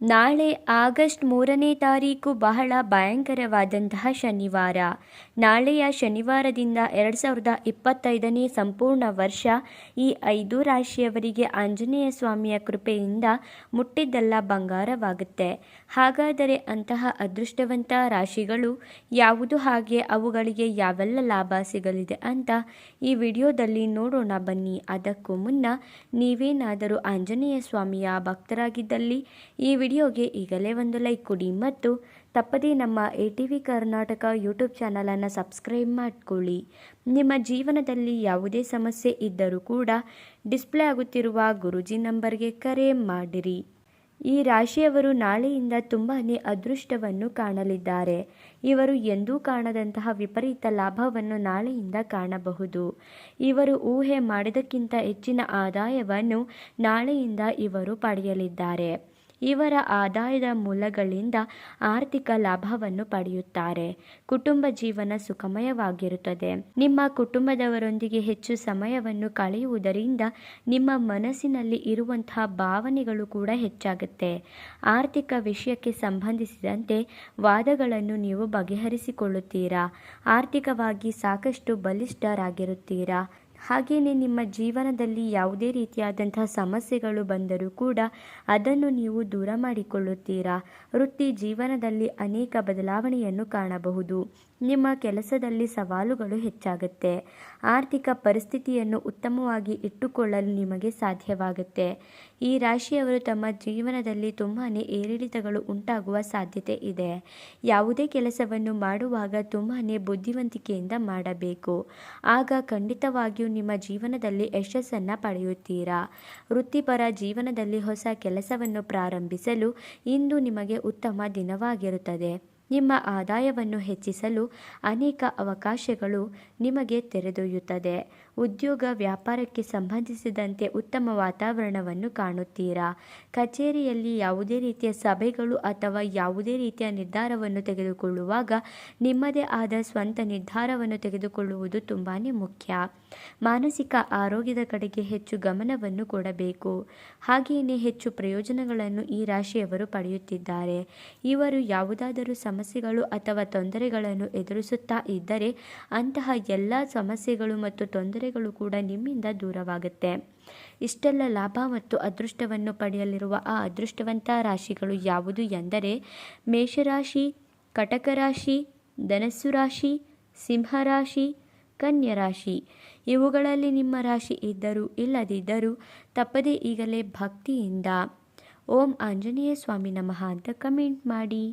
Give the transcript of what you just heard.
ನಾಳೆ ಆಗಸ್ಟ್ ಮೂರನೇ ತಾರೀಕು ಬಹಳ ಭಯಂಕರವಾದಂತಹ ಶನಿವಾರ. ನಾಳೆಯ ಶನಿವಾರದಿಂದ ಎರಡು ಸಾವಿರದ ಇಪ್ಪತ್ತೈದನೇ ಸಂಪೂರ್ಣ ವರ್ಷ ಈ ಐದು ರಾಶಿಯವರಿಗೆ ಆಂಜನೇಯ ಸ್ವಾಮಿಯ ಕೃಪೆಯಿಂದ ಮುಟ್ಟಿದ್ದೆಲ್ಲ ಬಂಗಾರವಾಗುತ್ತೆ. ಹಾಗಾದರೆ ಅಂತಹ ಅದೃಷ್ಟವಂತ ರಾಶಿಗಳು ಯಾವುದು ಹಾಗೆ ಅವುಗಳಿಗೆ ಯಾವೆಲ್ಲ ಲಾಭ ಸಿಗಲಿದೆ ಅಂತ ಈ ವಿಡಿಯೋದಲ್ಲಿ ನೋಡೋಣ ಬನ್ನಿ. ಅದಕ್ಕೂ ಮುನ್ನ ನೀವೇನಾದರೂ ಆಂಜನೇಯ ಸ್ವಾಮಿಯ ಭಕ್ತರಾಗಿದ್ದಲ್ಲಿ ಈ ವಿಡಿಯೋಗೆ ಈಗಲೇ ಒಂದು ಲೈಕ್ ಕೊಡಿ ಮತ್ತು ತಪ್ಪದೇ ನಮ್ಮ A T V Karnataka YouTube ಚಾನಲನ್ನು ಸಬ್ಸ್ಕ್ರೈಬ್ ಮಾಡಿಕೊಳ್ಳಿ. ನಿಮ್ಮ ಜೀವನದಲ್ಲಿ ಯಾವುದೇ ಸಮಸ್ಯೆ ಇದ್ದರೂ ಕೂಡ ಡಿಸ್ಪ್ಲೇ ಆಗುತ್ತಿರುವ ಗುರುಜಿ ನಂಬರ್ಗೆ ಕರೆ ಮಾಡಿರಿ. ಈ ರಾಶಿಯವರು ನಾಳೆಯಿಂದ ತುಂಬಾ ಅದೃಷ್ಟವನ್ನು ಕಾಣಲಿದ್ದಾರೆ. ಇವರು ಎಂದೂ ಕಾಣದಂತಹ ವಿಪರೀತ ಲಾಭವನ್ನು ನಾಳೆಯಿಂದ ಕಾಣಬಹುದು. ಇವರು ಊಹೆ ಮಾಡಿದಕ್ಕಿಂತ ಹೆಚ್ಚಿನ ಆದಾಯವನ್ನು ನಾಳೆಯಿಂದ ಇವರು ಪಡೆಯಲಿದ್ದಾರೆ. ಇವರ ಆದಾಯದ ಮೂಲಗಳಿಂದ ಆರ್ಥಿಕ ಲಾಭವನ್ನು ಪಡೆಯುತ್ತಾರೆ. ಕುಟುಂಬ ಜೀವನ ಸುಖಮಯವಾಗಿರುತ್ತದೆ. ನಿಮ್ಮ ಕುಟುಂಬದವರೊಂದಿಗೆ ಹೆಚ್ಚು ಸಮಯವನ್ನು ಕಳೆಯುವುದರಿಂದ ನಿಮ್ಮ ಮನಸ್ಸಿನಲ್ಲಿ ಇರುವಂತಹ ಭಾವನೆಗಳು ಕೂಡ ಹೆಚ್ಚಾಗುತ್ತೆ. ಆರ್ಥಿಕ ವಿಷಯಕ್ಕೆ ಸಂಬಂಧಿಸಿದಂತೆ ವಾದಗಳನ್ನು ನೀವು ಬಗೆಹರಿಸಿಕೊಳ್ಳುತ್ತೀರಾ? ಆರ್ಥಿಕವಾಗಿ ಸಾಕಷ್ಟು ಬಲಿಷ್ಠರಾಗಿರುತ್ತೀರಾ? ಹಾಗೆಯೇ ನಿಮ್ಮ ಜೀವನದಲ್ಲಿ ಯಾವುದೇ ರೀತಿಯಾದಂತಹ ಸಮಸ್ಯೆಗಳು ಬಂದರೂ ಕೂಡ ಅದನ್ನು ನೀವು ದೂರ ಮಾಡಿಕೊಳ್ಳುತ್ತೀರಾ? ವೃತ್ತಿ ಜೀವನದಲ್ಲಿ ಅನೇಕ ಬದಲಾವಣೆಯನ್ನು ಕಾಣಬಹುದು. ನಿಮ್ಮ ಕೆಲಸದಲ್ಲಿ ಸವಾಲುಗಳು ಹೆಚ್ಚಾಗುತ್ತೆ. ಆರ್ಥಿಕ ಪರಿಸ್ಥಿತಿಯನ್ನು ಉತ್ತಮವಾಗಿ ಇಟ್ಟುಕೊಳ್ಳಲು ನಿಮಗೆ ಸಾಧ್ಯವಾಗುತ್ತೆ. ಈ ರಾಶಿಯವರು ತಮ್ಮ ಜೀವನದಲ್ಲಿ ತುಂಬಾ ಏರಿಳಿತಗಳು ಉಂಟಾಗುವ ಸಾಧ್ಯತೆ ಇದೆ. ಯಾವುದೇ ಕೆಲಸವನ್ನು ಮಾಡುವಾಗ ತುಂಬಾ ಬುದ್ಧಿವಂತಿಕೆಯಿಂದ ಮಾಡಬೇಕು. ಆಗ ಖಂಡಿತವಾಗಿಯೂ ನಿಮ್ಮ ಜೀವನದಲ್ಲಿ ಯಶಸ್ಸನ್ನು ಪಡೆಯುತ್ತೀರಾ? ವೃತ್ತಿಪರ ಜೀವನದಲ್ಲಿ ಹೊಸ ಕೆಲಸವನ್ನು ಪ್ರಾರಂಭಿಸಲು ಇಂದು ನಿಮಗೆ ಉತ್ತಮ ದಿನವಾಗಿರುತ್ತದೆ. ನಿಮ್ಮ ಆದಾಯವನ್ನು ಹೆಚ್ಚಿಸಲು ಅನೇಕ ಅವಕಾಶಗಳು ನಿಮಗೆ ತೆರೆದೊಯ್ಯುತ್ತದೆ. ಉದ್ಯೋಗ ವ್ಯಾಪಾರಕ್ಕೆ ಸಂಬಂಧಿಸಿದಂತೆ ಉತ್ತಮ ವಾತಾವರಣವನ್ನು ಕಾಣುತ್ತೀರಾ? ಕಚೇರಿಯಲ್ಲಿ ಯಾವುದೇ ರೀತಿಯ ಸಭೆಗಳು ಅಥವಾ ಯಾವುದೇ ರೀತಿಯ ನಿರ್ಧಾರವನ್ನು ತೆಗೆದುಕೊಳ್ಳುವಾಗ ನಿಮ್ಮದೇ ಆದ ಸ್ವಂತ ನಿರ್ಧಾರವನ್ನು ತೆಗೆದುಕೊಳ್ಳುವುದು ತುಂಬಾ ಮುಖ್ಯ. ಮಾನಸಿಕ ಆರೋಗ್ಯದ ಕಡೆಗೆ ಹೆಚ್ಚು ಗಮನವನ್ನು ಕೊಡಬೇಕು. ಹಾಗೆಯೇ ಹೆಚ್ಚು ಪ್ರಯೋಜನಗಳನ್ನು ಈ ರಾಶಿಯವರು ಪಡೆಯುತ್ತಿದ್ದಾರೆ. ಇವರು ಯಾವುದಾದರೂ ಸಮಸ್ಯೆಗಳು ಅಥವಾ ತೊಂದರೆಗಳನ್ನು ಎದುರಿಸುತ್ತಾ ಇದ್ದರೆ ಅಂತಹ ಎಲ್ಲ ಸಮಸ್ಯೆಗಳು ಮತ್ತು ತೊಂದರೆಗಳು ಕೂಡ ನಿಮ್ಮಿಂದ ದೂರವಾಗುತ್ತೆ. ಇಷ್ಟೆಲ್ಲ ಲಾಭ ಮತ್ತು ಅದೃಷ್ಟವನ್ನು ಪಡೆಯಲಿರುವ ಆ ಅದೃಷ್ಟವಂತ ರಾಶಿಗಳು ಯಾವುದು ಎಂದರೆ ಮೇಷರಾಶಿ ಕಟಕ ರಾಶಿ ಧನಸ್ಸು ರಾಶಿ ಸಿಂಹರಾಶಿ, ಕನ್ಯರಾಶಿ. ಇವುಗಳಲ್ಲಿ ನಿಮ್ಮ ರಾಶಿ ಇದ್ದರೂ ಇಲ್ಲದಿದ್ದರೂ ತಪ್ಪದೇ ಈಗಲೇ ಭಕ್ತಿಯಿಂದ. ಓಂ ಆಂಜನೇಯ ಸ್ವಾಮಿ ನಮಃ ಅಂತ ಕಮೆಂಟ್ ಮಾಡಿ.